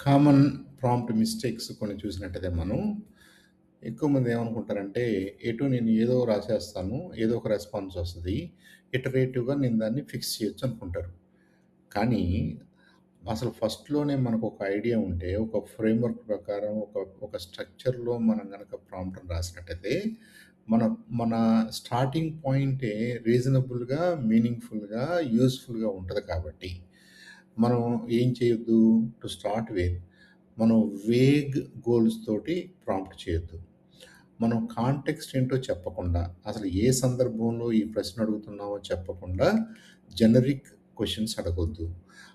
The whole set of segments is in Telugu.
కామన్ ప్రాంప్ట్ మిస్టేక్స్ కొన్ని చూసినట్టయితే మనం ఎక్కువ మంది ఏమనుకుంటారంటే ఎటు నేను ఏదో రాసేస్తాను ఏదో ఒక రెస్పాన్స్ వస్తుంది ఇటరేటివ్గా నేను దాన్ని ఫిక్స్ చేయొచ్చు అనుకుంటారు. కానీ అసలు ఫస్ట్లోనే మనకు ఒక ఐడియా ఉంటే ఒక ఫ్రేమ్వర్క్ ప్రకారం ఒక ఒక స్ట్రక్చర్లో మనం కనుక ప్రాంప్ట్ని రాసినట్టయితే మన మన స్టార్టింగ్ పాయింటే రీజనబుల్గా మీనింగ్ఫుల్గా యూస్ఫుల్గా ఉంటుంది కాబట్టి. మనం ఏం చేయొద్దు? టు స్టార్ట్ విత్ మనం వేగ్ గోల్స్ తోటి ప్రాంప్ట్ చేయొద్దు. మనం కాంటెక్స్ట్ ఏంటో చెప్పకుండా అసలు ఏ సందర్భంలో ఈ ప్రశ్న అడుగుతున్నామో చెప్పకుండా జనరిక్ క్వశ్చన్స్ అడగొద్దు.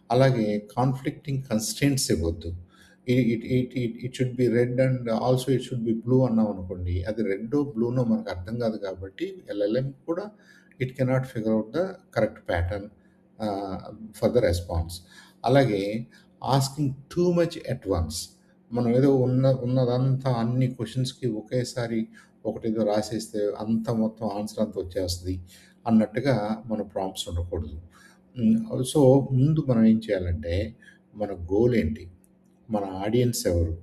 అలాగే కాన్ఫ్లిక్టింగ్ కన్స్టెంట్స్ ఇవ్వద్దు. It it it it should be red and also it should be blue అన్నాం అనుకోండి అది రెడ్ బ్లూనో మనకు అర్థం కాదు కాబట్టి ఎల్ఎల్ఎం కూడా it cannot figure out the correct pattern for the response అలాగే asking too much at once మనం ఏదో ఉన్న ఉన్నదంతా అన్ని క్వశ్చన్స్కి ఒకేసారి ఒకటేదో రాసేస్తే అంత మొత్తం ఆన్సర్ అంతా వచ్చేస్తుంది అన్నట్టుగా మన ప్రాంప్ట్స్ ఉండకూడదు. సో ముందు మనం ఏం చేయాలంటే మన గోల్ ఏంటి? మన ఆడియన్స్ ఎవరు?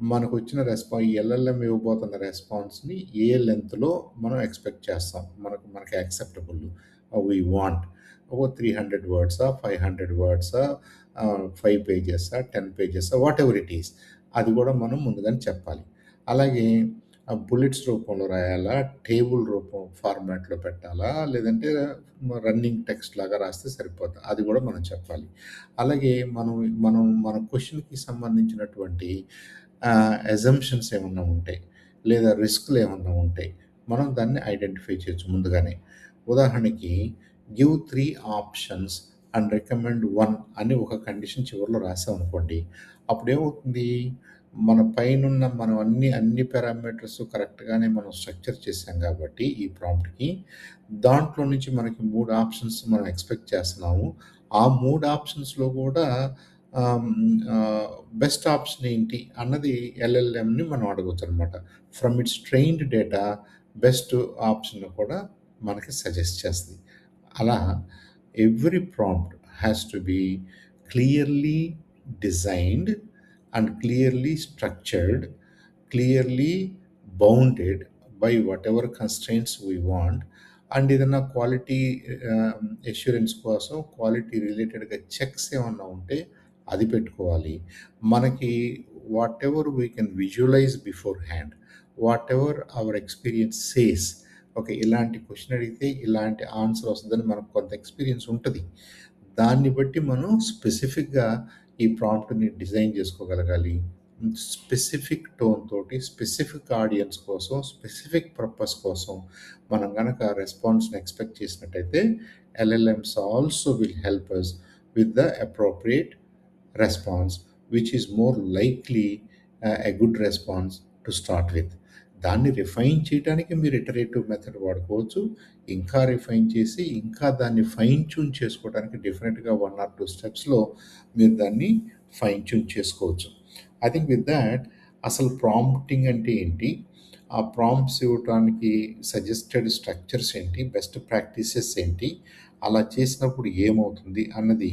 మనకు వచ్చిన రెస్పాన్స్ ఎల్ఎల్ఎం ఇవ్వబోతున్న రెస్పాన్స్ని ఏ లెంత్లో మనం ఎక్స్పెక్ట్ చేస్తాం? మనకు మనకి యాక్సెప్టబుల్ వీ వాంట్ ఒక త్రీ హండ్రెడ్ వర్డ్సా ఫైవ్ హండ్రెడ్ వర్డ్సా ఫైవ్ పేజెసా టెన్ పేజెసా వాట్ ఎవర్ ఇట్ ఈస్ అది కూడా మనం ముందుగానే చెప్పాలి. అలాగే బుల్లెట్స్ రూపంలో రాయాలా టేబుల్ రూపం ఫార్మాట్లో పెట్టాలా లేదంటే రన్నింగ్ టెక్స్ట్ లాగా రాస్తే సరిపోతుంది అది కూడా మనం చెప్పాలి. అలాగే మనం మనం మన క్వశ్చన్కి సంబంధించినటువంటి ఎజంప్షన్స్ ఏమన్నా ఉంటాయి లేదా రిస్క్లు ఏమన్నా ఉంటాయి మనం దాన్ని ఐడెంటిఫై చేయొచ్చు ముందుగానే. ఉదాహరణకి give three options and recommend one అని ఒక కండిషన్ చివరిలో రాసాం అనుకోండి అప్పుడు ఏమవుతుంది? మన పైనున్న మనం అన్ని అన్ని పారామీటర్స్ కరెక్ట్గానే మనం స్ట్రక్చర్ చేసాం కాబట్టి ఈ ప్రాంప్ట్కి దాంట్లో నుంచి మనకి మూడు ఆప్షన్స్ మనం ఎక్స్పెక్ట్ చేస్తున్నాము. ఆ మూడు ఆప్షన్స్లో కూడా బెస్ట్ ఆప్షన్ ఏంటి అన్నది ఎల్ఎల్ఎంని మనం అడగవచ్చు అనమాట from its trained data best option కూడా మనకి సజెస్ట్ చేస్తుంది. అలా every prompt has to be clearly designed and clearly structured clearly bounded by whatever constraints we want and ఏదైనా క్వాలిటీ ఎష్యూరెన్స్ కోసం క్వాలిటీ రిలేటెడ్గా చెక్స్ ఏమన్నా ఉంటే అది పెట్టుకోవాలి. మనకి whatever we can visualize beforehand whatever our experience says okay ఇలాంటి క్వశ్చన్ అడిగితే ఇలాంటి ఆన్సర్ వస్తుందని మనకు కొంత ఎక్స్పీరియన్స్ ఉంటుంది. దాన్ని బట్టి మనం స్పెసిఫిక్గా ఈ ప్రాంప్ట్ని డిజైన్ చేసుకోగలగాలి. స్పెసిఫిక్ టోన్ తోటి స్పెసిఫిక్ ఆడియన్స్ కోసం స్పెసిఫిక్ పర్పస్ కోసం మనం కనుక రెస్పాన్స్ని ఎక్స్పెక్ట్ చేసినట్టయితే LLMs also will help us with the appropriate response which is more likely a good response to start with. దాన్ని రిఫైన్ చేయడానికి మీరు ఇటరేటివ్ మెథడ్ వాడుకోవచ్చు. ఇంకా రిఫైన్ చేసి ఇంకా దాన్ని ఫైన్ ట్యూన్ చేసుకోవడానికి డిఫరెంట్గా వన్ ఆర్ టూ స్టెప్స్లో మీరు దాన్ని ఫైన్ ట్యూన్ చేసుకోవచ్చు. ఐ థింక్ విత్ దాట్ అసలు ప్రాంప్టింగ్ అంటే ఏంటి? ఆ ప్రాంప్ట్స్ ఇవ్వడానికి సజెస్టెడ్ స్ట్రక్చర్స్ ఏంటి? బెస్ట్ ప్రాక్టీసెస్ ఏంటి? అలా చేసినప్పుడు ఏమవుతుంది అన్నది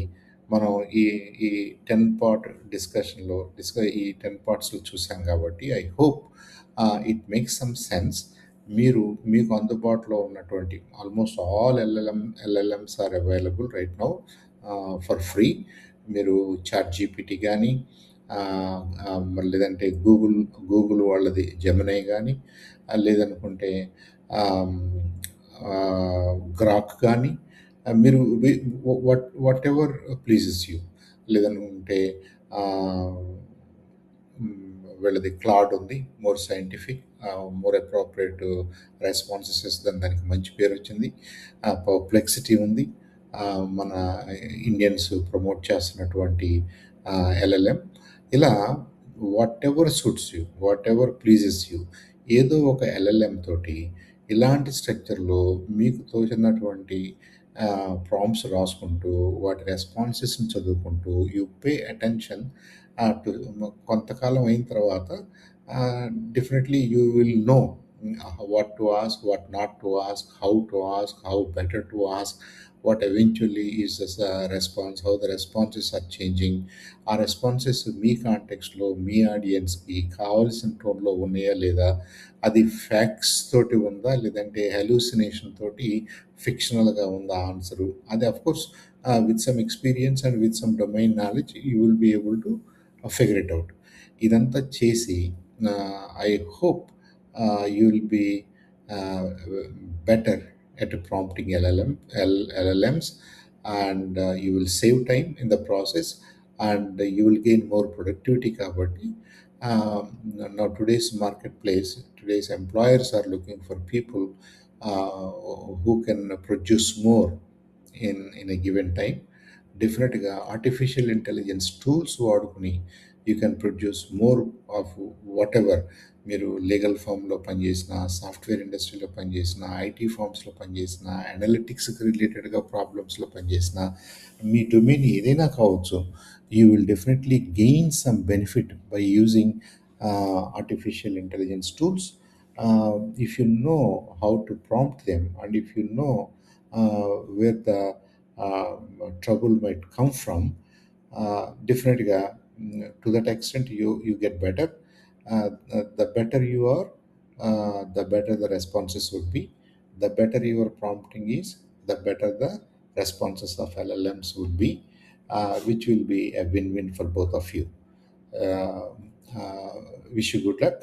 మనం ఈ ఈ టెన్ పార్ట్ డిస్కషన్లో డిస్క ఈ టెన్ పార్ట్స్లో చూసాం కాబట్టి I hope it makes some sense మీరు మీకు అందుబాటులో ఉన్నటువంటి almost all LLM LLMs are available right now for free మీరు చాట్ జీపీటీ కానీ లేదంటే గూగుల్ గూగుల్ వాళ్ళది జెమినై కానీ లేదనుకుంటే గ్రాక్ కానీ మీరు what whatever pleases you లేదనుకుంటే వీళ్ళది క్లాడ్ ఉంది more scientific more appropriate responses ఇస్తుందని దానికి మంచి పేరు వచ్చింది. పర్ప్లెక్సిటీ ఉంది. మన ఇండియన్స్ ప్రమోట్ చేస్తున్నటువంటి ఎల్ఎల్ఎం ఇలా whatever suits you whatever pleases you ఏదో ఒక ఎల్ఎల్ఎం తోటి ఇలాంటి స్ట్రక్చర్లో మీకు తోచినటువంటి ప్రాంప్ట్స్ రాసుకుంటూ వాటి రెస్పాన్సెస్ని చదువుకుంటూ యూ పే అటెన్షన్ టు కొంతకాలం అయిన తర్వాత definitely you will know what to ask what not to ask how to ask how better to ask what eventually is the response response, how the responses are changing. ఆ రెస్పాన్సెస్ మీ కాంటెక్స్లో మీ ఆడియన్స్కి కావాల్సిన టోన్లో ఉన్నాయా లేదా? అది ఫ్యాక్ట్స్ తోటి ఉందా? లేదంటే హెలూసినేషన్ తోటి ఫిక్షనల్గా ఉందా? ఆన్సరు అది of course with some experience and with some domain knowledge you will be able to figure it out ఇదంతా చేసి I hope you will be better at prompting LLM, L- LLMs and uh, you will save time in the process and you will gain more productivity కాబట్టి um, now today's marketplace today's employers are looking for people uh, who can produce more in in a given time డెఫినెట్గా ఆర్టిఫిషియల్ ఇంటెలిజెన్స్ టూల్స్ వాడుకుని you can produce more of whatever మీరు లీగల్ ఫామ్లో పనిచేసిన సాఫ్ట్వేర్ ఇండస్ట్రీలో పనిచేసిన ఐటీ ఫామ్స్లో పనిచేసిన అనలిటిక్స్కి రిలేటెడ్గా ప్రాబ్లమ్స్లో పనిచేసిన మీ డొమైన్ ఏదైనా కావచ్చు you will definitely gain some benefit by using artificial intelligence tools. If you know how to prompt them and if you know where the trouble might come from come to that extent you you get better. Uh, uh, the better you are, uh, the better the responses would be. The better your prompting is, the better the responses of LLMs would be, uh, which will be a win-win for both of you. Uh, uh, wish you good luck.